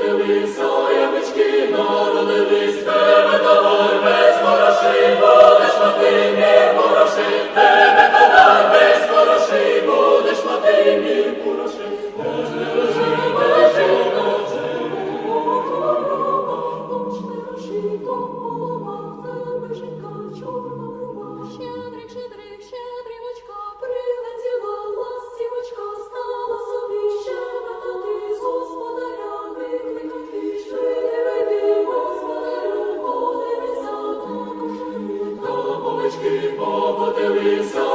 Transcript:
Народились, соємички, народились, тебе давай без вороши, будеш на ти не вороши. Діточки покотилися